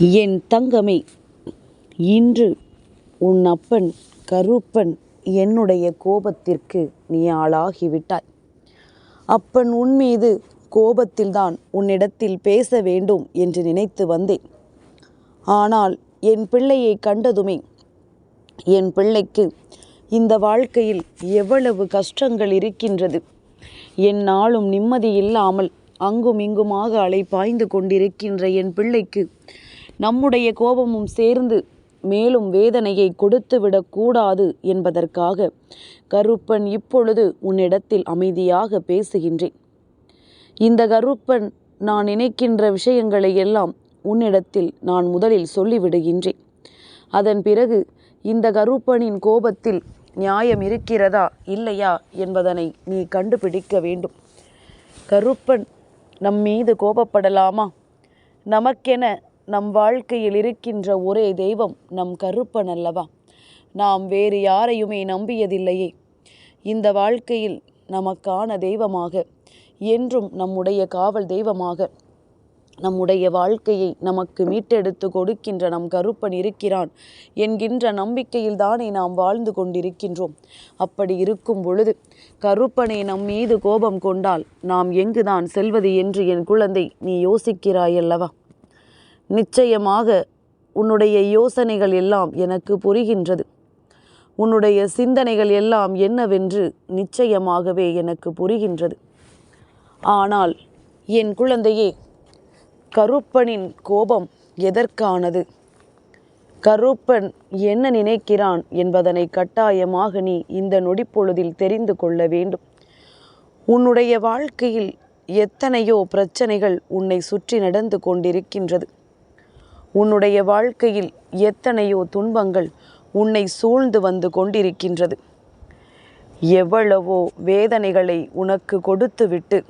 என் தங்கமே இன்று உன் அப்பன் கருப்பன் என்னுடைய கோபத்திற்கு நீ ஆளாகிவிட்டாய். அப்பன் உன் மீது கோபத்தில்தான் உன்னிடத்தில் பேச வேண்டும் என்று நினைத்து வந்தேன். ஆனால் என் பிள்ளையை கண்டதுமே என் பிள்ளைக்கு இந்த வாழ்க்கையில் எவ்வளவு கஷ்டங்கள் இருக்கின்றது. என் நாளும் நிம்மதி இல்லாமல் அங்கும் இங்குமாக அலை பாய்ந்து கொண்டிருக்கின்ற என் பிள்ளைக்கு நம்முடைய கோபமும் சேர்ந்து மேலும் வேதனையை கொடுத்துவிடக் கூடாது என்பதற்காக கருப்பன் இப்பொழுது உன்னிடத்தில் அமைதியாக பேசுகின்றேன். இந்த கருப்பன் நான் நினைக்கின்ற விஷயங்களை எல்லாம் உன்னிடத்தில் நான் முதலில் சொல்லிவிடுகின்றேன். அதன் பிறகு இந்த கருப்பனின் கோபத்தில் நியாயம் இருக்கிறதா இல்லையா என்பதனை நீ கண்டுபிடிக்க வேண்டும். கருப்பன் நம் மீது கோபப்படலாமா? நமக்கென நம் வாழ்க்கையில் இருக்கின்ற ஒரே தெய்வம் நம் கருப்பன் அல்லவா நாம் வேறு யாரையுமே நம்பியதில்லையே. இந்த வாழ்க்கையில் நமக்கான தெய்வமாக என்றும் நம்முடைய காவல் தெய்வமாக நம்முடைய வாழ்க்கையை நமக்கு மீட்டெடுத்து கொடுக்கின்ற நம் கருப்பன் இருக்கிறான் என்கின்ற நம்பிக்கையில் தானே நாம் வாழ்ந்து கொண்டிருக்கின்றோம். அப்படி இருக்கும் பொழுது கருப்பனை நம் மீது கோபம் கொண்டால் நாம் எங்குதான் செல்வது என்று என் குழந்தை நீ யோசிக்கிறாயல்லவா? நிச்சயமாக உன்னுடைய யோசனைகள் எல்லாம் எனக்கு புரிகின்றது. உன்னுடைய சிந்தனைகள் எல்லாம் என்னவென்று நிச்சயமாகவே எனக்கு புரிகின்றது. ஆனால் என் குழந்தையே கருப்பனின் கோபம் எதற்கானது? கருப்பன் என்ன நினைக்கிறான் என்பதனை கட்டாயமாக நீ இந்த நொடிப்பொழுதில் தெரிந்து கொள்ள வேண்டும். உன்னுடைய வாழ்க்கையில் எத்தனையோ பிரச்சனைகள் உன்னை சுற்றி நடந்து கொண்டிருக்கின்றது. உன்னுடைய வாழ்க்கையில் எத்தனையோ துன்பங்கள் உன்னை சூழ்ந்து வந்து கொண்டிருக்கின்றது. எவ்வளவோ வேதனைகளை உனக்கு கொடுத்துவிட்டு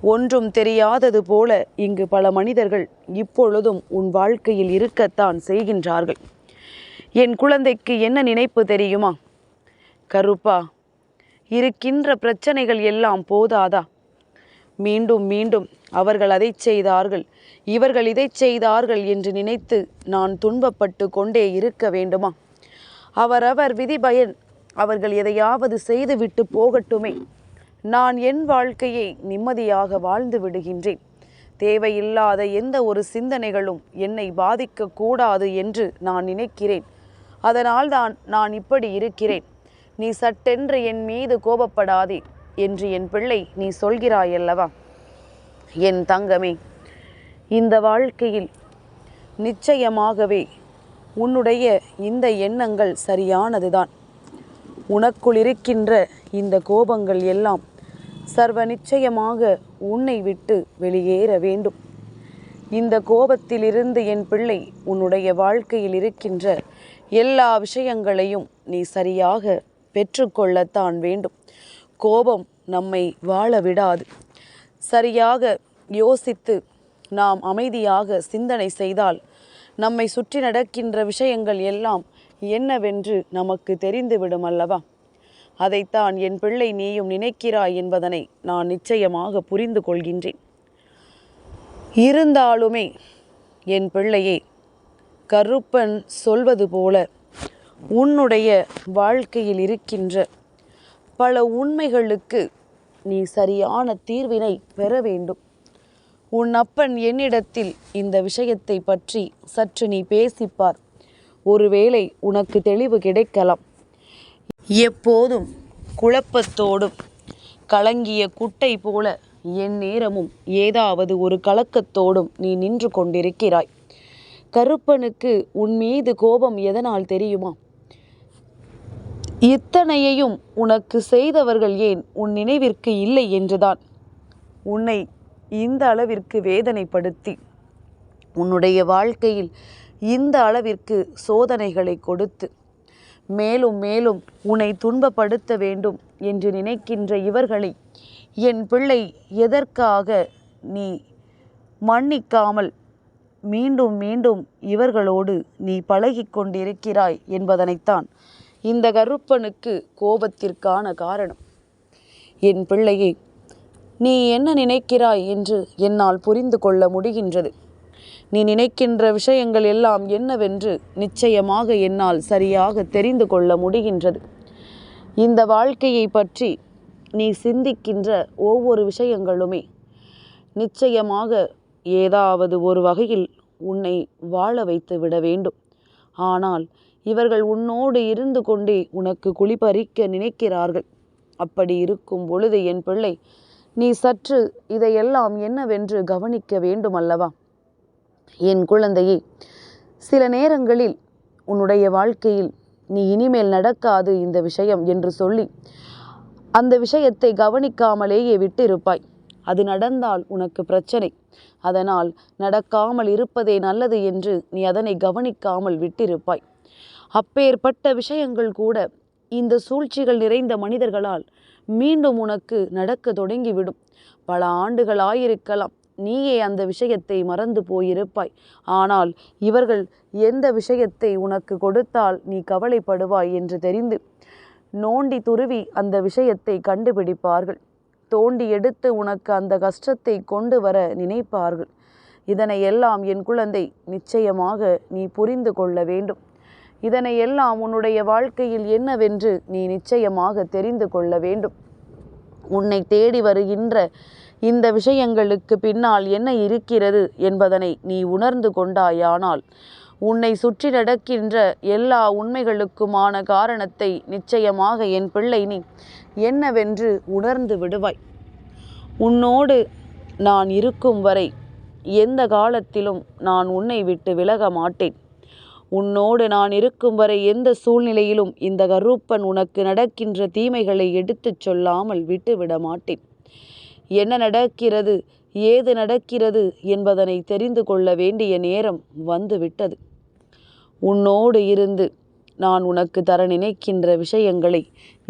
ஒன்றும் தெரியாதது போல இங்கு பல மனிதர்கள் இப்பொழுதும் உன் வாழ்க்கையில் இருக்கத்தான் செய்கின்றார்கள். என் குழந்தைக்கு என்ன நினைப்பு தெரியுமா? கருப்பா இருக்கின்ற பிரச்சனைகள் எல்லாம் போதாதா? மீண்டும் மீண்டும் அவர்கள் அதை செய்தார்கள். இவர்கள் இதை செய்தார்கள் என்று நினைத்து நான் துன்பப்பட்டு கொண்டே இருக்க வேண்டுமா? அவரவர் விதிபயன் அவர்கள் எதையாவது செய்துவிட்டு போகட்டுமே. நான் என் வாழ்க்கையை நிம்மதியாக வாழ்ந்து விடுகின்றேன். தேவையில்லாத எந்த ஒரு சிந்தனைகளும் என்னை பாதிக்கக்கூடாது என்று நான் நினைக்கிறேன். அதனால்தான் நான் இப்படி இருக்கிறேன். நீ சட்டென்று என் மீது கோபப்படாதே. என்று என் பிள்ளை நீ சொல்கிறாயல்லவா? என் தங்கமே இந்த வாழ்க்கையில் நிச்சயமாகவே உன்னுடைய இந்த எண்ணங்கள் சரியானதுதான். உனக்குள் இருக்கின்ற இந்த கோபங்கள் எல்லாம் சர்வ நிச்சயமாக உன்னை விட்டு வெளியேற வேண்டும். இந்த கோபத்திலிருந்து என் பிள்ளை உன்னுடைய வாழ்க்கையில் இருக்கின்ற எல்லா விஷயங்களையும் நீ சரியாக பெற்றுக்கொள்ளத்தான் வேண்டும். கோபம் நம்மை வாழ விடாது. சரியாக யோசித்து நாம் அமைதியாக சிந்தனை செய்தால் நம்மை சுற்றி நடக்கின்ற விஷயங்கள் எல்லாம் என்னவென்று நமக்கு தெரிந்துவிடும் அல்லவா? அதைத்தான் என் பிள்ளை நீயும் நினைக்கிறாய் என்பதனை நான் நிச்சயமாக புரிந்து கொள்கின்றேன். இருந்தாலுமே என் பிள்ளையே கருப்பன் சொல்வது போல உன்னுடைய வாழ்க்கையில் இருக்கின்ற பல உண்மைகளுக்கு நீ சரியான தீர்வினை பெற வேண்டும். உன் அப்பன் என்னிடத்தில் இந்த விஷயத்தை பற்றி சற்று நீ பேசிப்பார். ஒருவேளை உனக்கு தெளிவு கிடைக்கலாம். எப்போதும் குழப்பத்தோடும் கலங்கிய குட்டை போல என் நேரமும் ஏதாவது ஒரு கலக்கத்தோடும் நீ நின்று கொண்டிருக்கிறாய். கருப்பனுக்கு உன் மீது கோபம் எதனால் தெரியுமா? இத்தனையையும் உனக்கு செய்தவர்கள் ஏன் உன் நினைவிற்கு இல்லை என்றுதான்? உன்னை இந்த அளவிற்கு வேதனைப்படுத்தி உன்னுடைய வாழ்க்கையில் இந்த அளவிற்கு சோதனைகளை கொடுத்து மேலும் மேலும் உன்னை துன்பப்படுத்த வேண்டும் என்று நினைக்கின்ற இவர்களை என் பிள்ளை எதற்காக நீ மன்னிக்காமல் மீண்டும் மீண்டும் இவர்களோடு நீ பழகிக் கொண்டிருக்கிறாய் என்பதனைத்தான் இந்த கருப்பனுக்கு கோபத்திற்கான காரணம். என் பிள்ளையே நீ என்ன நினைக்கிறாய் என்று என்னால் புரிந்து கொள்ள முடிகின்றது. நீ நினைக்கின்ற விஷயங்கள் எல்லாம் என்னவென்று நிச்சயமாக என்னால் சரியாக தெரிந்து கொள்ள முடிகின்றது. இந்த வாழ்க்கையை பற்றி நீ சிந்திக்கின்ற ஒவ்வொரு விஷயங்களுமே நிச்சயமாக ஏதாவது ஒரு வகையில் உன்னை வாழ வைத்து விட வேண்டும். ஆனால் இவர்கள் உன்னோடு இருந்து கொண்டே உனக்கு குளிபறிக்க நினைக்கிறார்கள். அப்படி இருக்கும் பொழுது என் பிள்ளை நீ சற்று இதையெல்லாம் என்னவென்று கவனிக்க வேண்டும் அல்லவா என் குழந்தையே சில நேரங்களில் உன்னுடைய வாழ்க்கையில் நீ இனிமேல் நடக்காது இந்த விஷயம் என்று சொல்லி அந்த விஷயத்தை கவனிக்காமலேயே விட்டிருப்பாய். அது நடந்தால் உனக்கு பிரச்சனை. அதனால் நடக்காமல் இருப்பதே நல்லது என்று நீ அதனை கவனிக்காமல் விட்டிருப்பாய். அப்பேற்பட்ட விஷயங்கள் கூட இந்த சூழ்ச்சிகள் நிறைந்த மனிதர்களால் மீண்டும் உனக்கு நடக்க தொடங்கிவிடும். பல ஆண்டுகள் ஆயிருக்கலாம். நீயே அந்த விஷயத்தை மறந்து போயிருப்பாய். ஆனால் இவர்கள் எந்த விஷயத்தை உனக்கு கொடுத்தால் நீ கவலைப்படுவாய் என்று தெரிந்து நோண்டி துருவி அந்த விஷயத்தை கண்டுபிடிப்பார்கள். தோண்டி எடுத்து உனக்கு அந்த கஷ்டத்தை கொண்டு வர நினைப்பார்கள். இதனை எல்லாம் என் குழந்தை நிச்சயமாக நீ புரிந்து கொள்ள வேண்டும். இதனை எல்லாம் உன்னுடைய வாழ்க்கையில் என்னவென்று நீ நிச்சயமாக தெரிந்து கொள்ள வேண்டும். உன்னை தேடி வருகின்ற இந்த விஷயங்களுக்கு பின்னால் என்ன இருக்கிறது என்பதனை நீ உணர்ந்து கொண்டாயானால் உன்னை சுற்றி நடக்கின்ற எல்லா உண்மைகளுக்குமான காரணத்தை நிச்சயமாக என் பிள்ளை நீ என்னவென்று உணர்ந்து விடுவாய். உன்னோடு நான் இருக்கும் வரை எந்த காலத்திலும் நான் உன்னை விட்டு விலக மாட்டேன். உன்னோடு நான் இருக்கும் வரை எந்த சூழ்நிலையிலும் இந்த கருப்பன் உனக்கு நடக்கின்ற தீமைகளை எடுத்துச் சொல்லாமல் விட்டுவிட மாட்டேன். என்ன நடக்கிறது ஏது நடக்கிறது என்பதனை தெரிந்து கொள்ள வேண்டிய நேரம் வந்துவிட்டது. உன்னோடு இருந்து நான் உனக்கு தர நினைக்கின்ற விஷயங்களை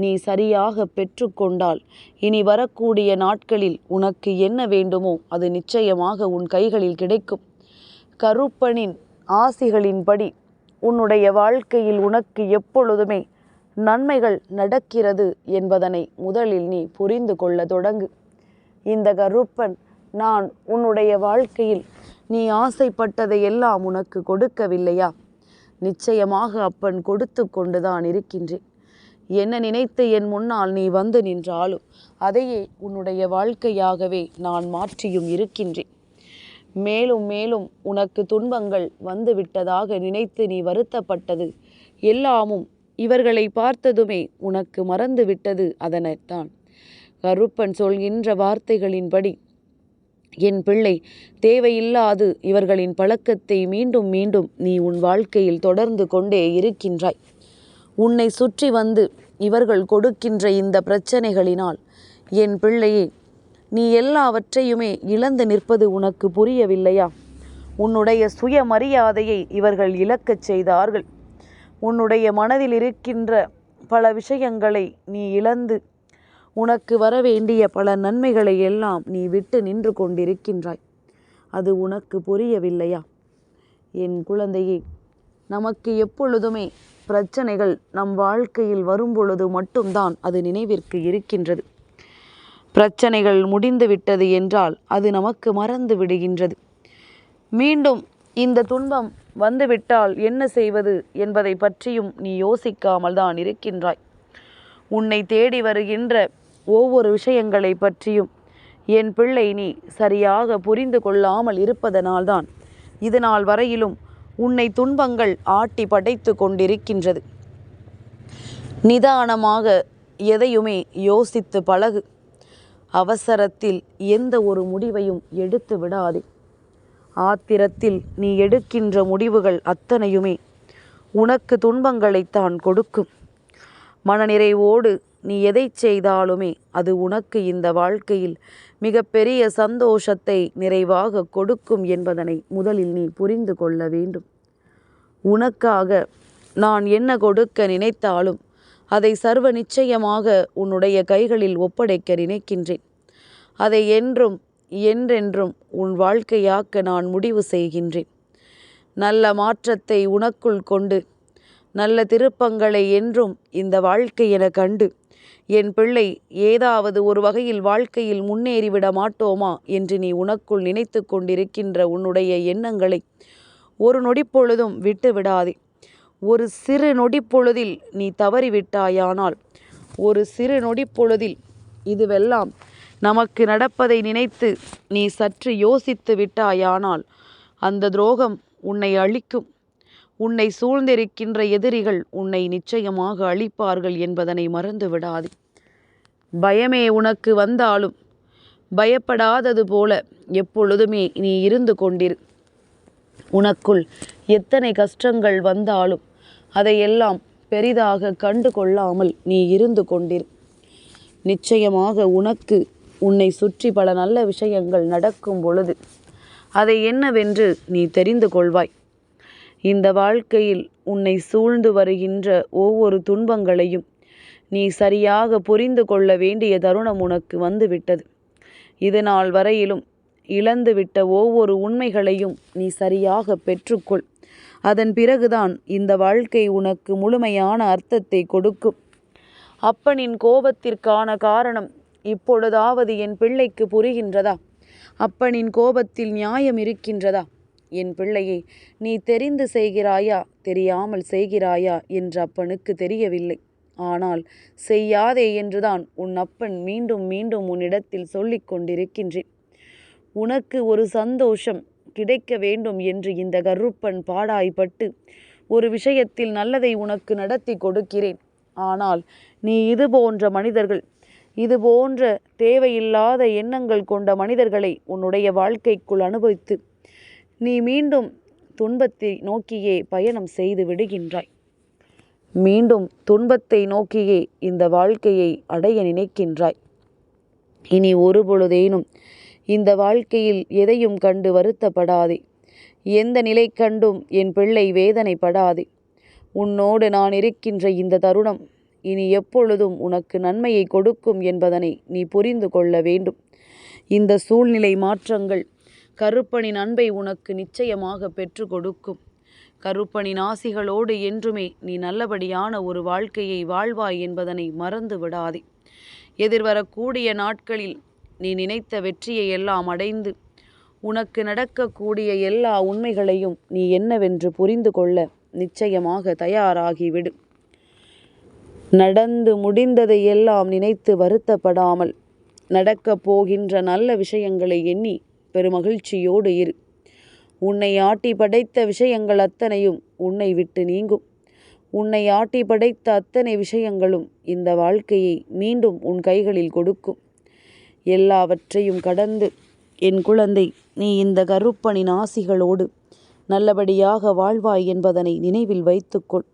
நீ சரியாக பெற்றுக்கொண்டால் இனி வரக்கூடிய நாட்களில் உனக்கு என்ன வேண்டுமோ அது நிச்சயமாக உன் கைகளில் கிடைக்கும். கருப்பனின் ஆசிகளின்படி உன்னுடைய வாழ்க்கையில் உனக்கு எப்பொழுதுமே நன்மைகள் நடக்கிறது என்பதனை முதலில் நீ புரிந்து கொள்ள தொடங்கு. இந்த கருப்பன் நான் உன்னுடைய வாழ்க்கையில் நீ ஆசைப்பட்டதை எல்லாம் உனக்கு கொடுக்கவில்லையா? நிச்சயமாக அப்பன் கொடுத்து கொண்டுதான் இருக்கின்றேன். என்ன நினைத்து என் முன்னால் நீ வந்து நின்றாலும் அதையே உன்னுடைய வாழ்க்கையாகவே நான் மாற்றியும் இருக்கின்றேன். மேலும் மேலும் உனக்கு துன்பங்கள் வந்துவிட்டதாக நினைத்து நீ வருத்தப்பட்டது. எல்லாமும் இவர்களை பார்த்ததுமே உனக்கு மறந்துவிட்டது அதனைத்தான் கருப்பன் சொல்கின்ற வார்த்தைகளின்படி என் பிள்ளை தேவையில்லாது இவர்களின் பழக்கத்தை மீண்டும் மீண்டும் நீ உன் வாழ்க்கையில் தொடர்ந்து கொண்டே இருக்கின்றாய். உன்னை சுற்றி வந்து இவர்கள் கொடுக்கின்ற இந்த பிரச்சனைகளினால் என் பிள்ளையே நீ எல்லாவற்றையுமே இழந்து நிற்பது உனக்கு புரியவில்லையா? உன்னுடைய சுயமரியாதையை இவர்கள் இழக்கச் செய்தார்கள். உன்னுடைய மனதில் இருக்கின்ற பல விஷயங்களை நீ இழந்து உனக்கு வரவேண்டிய பல நன்மைகளை எல்லாம் நீ விட்டு நின்று கொண்டிருக்கின்றாய். அது உனக்கு புரியவில்லையா? என் குழந்தையே நமக்கு எப்பொழுதுமே பிரச்சனைகள் நம் வாழ்க்கையில் வரும்பொழுது மட்டும்தான் அது நினைவிற்கு இருக்கின்றது. பிரச்சனைகள் முடிந்து விட்டது என்றால் அது நமக்கு மறந்து விடுகின்றது. மீண்டும் இந்த துன்பம் வந்துவிட்டால் என்ன செய்வது என்பதை பற்றியும் நீ யோசிக்காமல் தான் இருக்கின்றாய். உன்னை தேடி வருகின்ற ஒவ்வொரு விஷயங்களை பற்றியும் என் பிள்ளை நீ சரியாக புரிந்து கொள்ளாமல் இருப்பதனால்தான் இதனால் வரையிலும் உன்னை துன்பங்கள் ஆட்டி படைத்து கொண்டிருக்கின்றது. நிதானமாக எதையுமே யோசித்து பழகு. அவசரத்தில் எந்த ஒரு முடிவையும் எடுத்து விடாதே. ஆத்திரத்தில் நீ எடுக்கின்ற முடிவுகள் அத்தனையுமே உனக்கு துன்பங்களைத்தான் கொடுக்கும். மனநிறைவோடு நீ எதை செய்தாலுமே அது உனக்கு இந்த வாழ்க்கையில் மிகப்பெரிய சந்தோஷத்தை நிறைவாக கொடுக்கும் என்பதனை முதலில் நீ புரிந்து கொள்ள வேண்டும். உனக்காக நான் என்ன கொடுக்க நினைத்தாலும் அதை சர்வ நிச்சயமாக உன்னுடைய கைகளில் ஒப்படைக்க நினைக்கின்றேன். அதை என்றும் என்றென்றும் உன் வாழ்க்கையாக்க நான் முடிவு செய்கின்றேன். நல்ல மாற்றத்தை உனக்குள் கொண்டு நல்ல திருப்பங்களை என்றும் இந்த வாழ்க்கை என கண்டு என் பிள்ளை ஏதாவது ஒரு வகையில் வாழ்க்கையில் முன்னேறிவிட மாட்டோமா என்று நீ உனக்குள் நினைத்து கொண்டிருக்கின்ற உன்னுடைய எண்ணங்களை ஒரு நொடிப்பொழுதும் விட்டு விடாதே ஒரு சிறு நொடிப்பொழுதில் நீ தவறிவிட்டாயானால் ஒரு சிறு நொடிப்பொழுதில் இதுவெல்லாம் நமக்கு நடப்பதை நினைத்து நீ சற்று யோசித்து விட்டாயானால் அந்த துரோகம் உன்னை அழிக்கும். உன்னை சூழ்ந்திருக்கின்ற எதிரிகள் உன்னை நிச்சயமாக அழிப்பார்கள் என்பதனை மறந்து விடாது. பயமே உனக்கு வந்தாலும் பயப்படாதது போல எப்பொழுதுமே நீ இருந்து கொண்டிரு. உனக்குள் எத்தனை கஷ்டங்கள் வந்தாலும் அதையெல்லாம் பெரிதாக கண்டு கொள்ளாமல் நீ இருந்து கொண்டிரு. நிச்சயமாக உனக்கு உன்னை சுற்றி பல நல்ல விஷயங்கள் நடக்கும் பொழுது அதை என்னவென்று நீ தெரிந்து கொள்வாய். இந்த வாழ்க்கையில் உன்னை சூழ்ந்து வருகின்ற ஒவ்வொரு துன்பங்களையும் நீ சரியாக புரிந்து கொள்ள வேண்டிய தருணம் உனக்கு வந்துவிட்டது. இது நாள் வரையிலும் இழந்துவிட்ட ஒவ்வொரு உண்மைகளையும் நீ சரியாக பெற்றுக்கொள். அதன் பிறகுதான் இந்த வாழ்க்கை உனக்கு முழுமையான அர்த்தத்தை கொடுக்கும். அப்பனின் கோபத்திற்கான காரணம் இப்பொழுதாவது என் பிள்ளைக்கு புரிகின்றதா? அப்பனின் கோபத்தில் நியாயம் இருக்கின்றதா? என் பிள்ளையை நீ தெரிந்து செய்கிறாயா? தெரியாமல் செய்கிறாயா? என்று அப்பனுக்கு தெரியவில்லை. ஆனால் செய்யாதே என்றுதான் உன் அப்பன் மீண்டும் மீண்டும் உன்னிடத்தில் சொல்லிக் கொண்டிருக்கின்றேன். உனக்கு ஒரு சந்தோஷம் கிடைக்க வேண்டும் என்று இந்த கருப்பன் பாடாய்பட்டு ஒரு விஷயத்தில் நல்லதை உனக்கு நடத்தி கொடுக்கிறேன். ஆனால் நீ இது போன்ற மனிதர்கள் இது போன்ற தேவையில்லாத எண்ணங்கள் கொண்ட மனிதர்களை உன்னுடைய வாழ்க்கைக்குள் அனுபவித்து நீ மீண்டும் துன்பத்தை நோக்கியே பயணம் செய்து விடுகின்றாய். மீண்டும் துன்பத்தை நோக்கியே இந்த வாழ்க்கையை அடைய நினைக்கின்றாய். இனி ஒரு பொழுதேனும் இந்த வாழ்க்கையில் எதையும் கண்டு வருத்தப்படாதே. எந்த நிலை கண்டும் என் பிள்ளை வேதனைப்படாதே. உன்னோடு நான் இருக்கின்ற இந்த தருணம் இனி எப்பொழுதும் உனக்கு நன்மையை கொடுக்கும் என்பதனை நீ புரிந்து கொள்ள வேண்டும். இந்த சூழ்நிலை மாற்றங்கள் கருப்பனின் அன்பை உனக்கு நிச்சயமாக பெற்று கொடுக்கும். கருப்பனின் ஆசிகளோடு என்றுமே நீ நல்லபடியான ஒரு வாழ்க்கையை வாழ்வாய் என்பதனை மறந்து விடாதே எதிர்வரக்கூடிய நாட்களில் நீ நினைத்த வெற்றியை எல்லாம் அடைந்து உனக்கு நடக்கக்கூடிய எல்லா உண்மைகளையும் நீ என்னவென்று புரிந்து கொள்ள நிச்சயமாக தயாராகிவிடு. நடந்து முடிந்ததை எல்லாம் நினைத்து வருத்தப்படாமல் நடக்கப் போகின்ற நல்ல விஷயங்களை எண்ணி பெருமகிழ்ச்சியோடு இரு. உன்னை ஆட்டி படைத்த விஷயங்கள் அத்தனையும் உன்னை விட்டு நீங்கும். உன்னை ஆட்டி படைத்த அத்தனை விஷயங்களும் இந்த வாழ்க்கையை மீண்டும் உன் கைகளில் கொடுக்கும். எல்லாவற்றையும் கடந்து என் குழந்தை நீ இந்த கருப்பனின் ஆசிகளோடு நல்லபடியாக வாழ்வாய் என்பதனை நினைவில் வைத்துக்கொள்.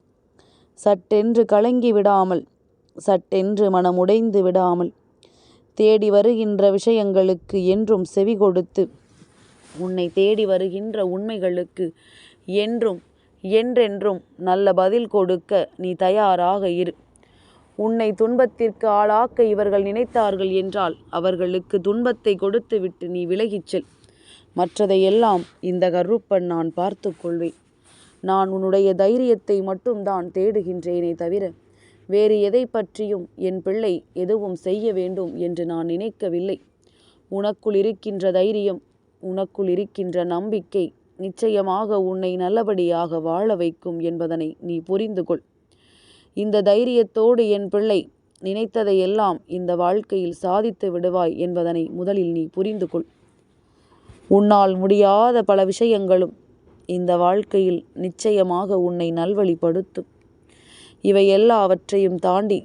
சட்டென்று கலங்கி விடாமல் சட்டென்று மனமுடைந்து விடாமல் தேடி வருகின்ற விஷயங்களுக்கு என்றும் செவி கொடுத்து உன்னை தேடி வருகின்ற உண்மைகளுக்கு என்றும் என்றென்றும் நல்ல பதில் கொடுக்க நீ தயாராக இரு. உன்னை துன்பத்திற்கு ஆளாக்க இவர்கள் நினைத்தார்கள் என்றால் அவர்களுக்கு துன்பத்தை கொடுத்துவிட்டு நீ விலகிச் செல். மற்றதையெல்லாம் இந்த கருப்பன் நான் பார்த்து கொள்வேன். நான் உன்னுடைய தைரியத்தை மட்டும்தான் தேடுகின்றேனே தவிர வேறு எதை பற்றியும் என் பிள்ளை எதுவும் செய்ய வேண்டும் என்று நான் நினைக்கவில்லை. உனக்குள் இருக்கின்ற தைரியம் உனக்குள் இருக்கின்ற நம்பிக்கை நிச்சயமாக உன்னை நல்லபடியாக வாழ வைக்கும் என்பதனை நீ புரிந்து கொள் இந்த தைரியத்தோடு என் பிள்ளை நினைத்ததையெல்லாம் இந்த வாழ்க்கையில் சாதித்து விடுவாய் என்பதனை முதலில் நீ புரிந்து கொள். உன்னால் முடியாத பல விஷயங்களும் இந்த வாழ்க்கையில் நிச்சயமாக உன்னை நல்வழிப்படுத்தும். இவை எல்லாவற்றையும் தாண்டி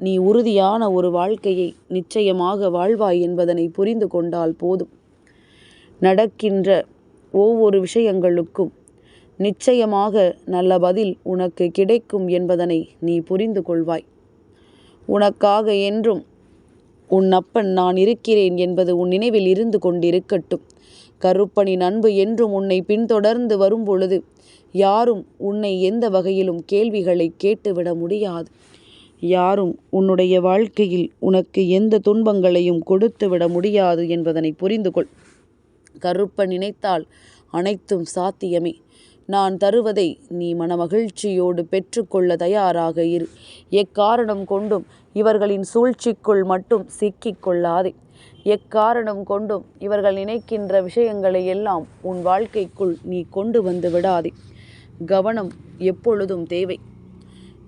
நீ உறுதியான ஒரு வாழ்க்கையை நிச்சயமாக வாழ்வாய் என்பதனை புரிந்து கொண்டால் போதும். நடக்கின்ற ஒவ்வொரு விஷயங்களுக்கும் நிச்சயமாக நல்ல பதில் உனக்கு கிடைக்கும் என்பதனை நீ புரிந்து கொள்வாய். உனக்காக என்றும் உன் அப்பன் நான் இருக்கிறேன் என்பது உன் நினைவில் இருந்து கொண்டிருக்கட்டும். கருப்பனின் அன்பு என்றும் உன்னை பின்தொடர்ந்து வரும்பொழுது யாரும் உன்னை எந்த வகையிலும் கேள்விகளை கேட்டுவிட முடியாது. யாரும் உன்னுடைய வாழ்க்கையில் உனக்கு எந்த துன்பங்களையும் கொடுத்துவிட முடியாது என்பதனை புரிந்து கொள் கருப்பன் நினைத்தால் அனைத்தும் சாத்தியமே. நான் தருவதை நீ மனமகிழ்ச்சியோடு பெற்றுக்கொள்ள தயாராக இரு. எக்காரணம் கொண்டும் இவர்களின் சூழ்ச்சிக்குள் மட்டும் சிக்கிக் கொள்ளாதே. எக்காரணம் கொண்டும் இவர்கள் நினைக்கின்ற விஷயங்களை எல்லாம் உன் வாழ்க்கைக்குள் நீ கொண்டு வந்து விடாதே. கவனம் எப்பொழுதும் தேவை.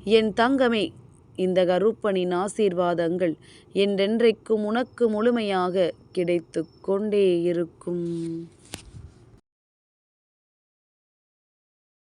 என் தங்கமே இந்த கருப்பனின் ஆசீர்வாதங்கள் என்றென்றைக்கும் உனக்கு முழுமையாக கிடைத்து கொண்டே இருக்கும்.